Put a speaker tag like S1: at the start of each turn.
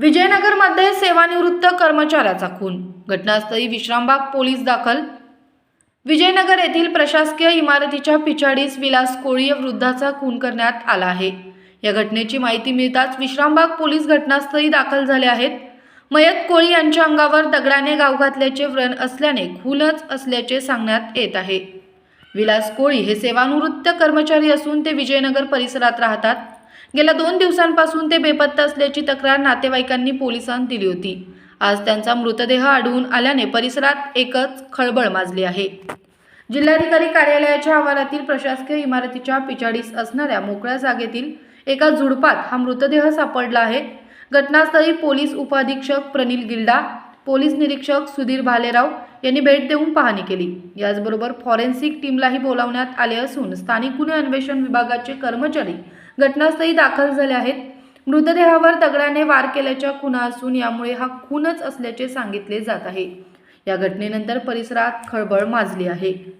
S1: विजयनगरमध्ये सेवानिवृत्त कर्मचाऱ्याचा खून. घटनास्थळी विश्रामबाग पोलीस दाखल. विजयनगर येथील प्रशासकीय इमारतीच्या पिछाडीस विलास कोळी या वृद्धाचा खून करण्यात आला आहे. या घटनेची माहिती मिळताच विश्रामबाग पोलीस घटनास्थळी दाखल झाले आहेत. मयत कोळी यांच्या अंगावर दगडाने गाव घातल्याचे व्रण असल्याने खूनच असल्याचे सांगण्यात येत आहे. विलास कोळी हे सेवानिवृत्त कर्मचारी असून ते विजयनगर परिसरात राहतात. गेल्या दोन दिवसांपासून ते बेपत्ता असल्याची तक्रार नातेवाईकांनी पोलिसांत दिली होती. आज त्यांचा मृतदेह आढळून आल्याने परिसरात एकच खळबळ माजली आहे. जिल्हाधिकारी कार्यालयाच्या आवारातील प्रशासकीय इमारतीच्या पिछाडीस असणाऱ्या मोकळ्या जागेतील एका झुडपात हा मृतदेह सापडला आहे. घटनास्थळी पोलीस उपाधीक्षक प्रनिल गिल्डा पोलीस निरीक्षक सुधीर भालेराव यांनी भेट देऊन पाहणी केली. याचबरोबर फॉरेन्सिक टीमलाही बोलावण्यात आले असून स्थानिक गुन्हे अन्वेषण विभागाचे कर्मचारी घटनास्थळी दाखल झाले आहेत. मृतदेहावर दगडाने वार केल्याच्या खुना असून यामुळे हा खूनच असल्याचे सांगितले जात आहे. या घटनेनंतर परिसरात खळबळ माजली आहे.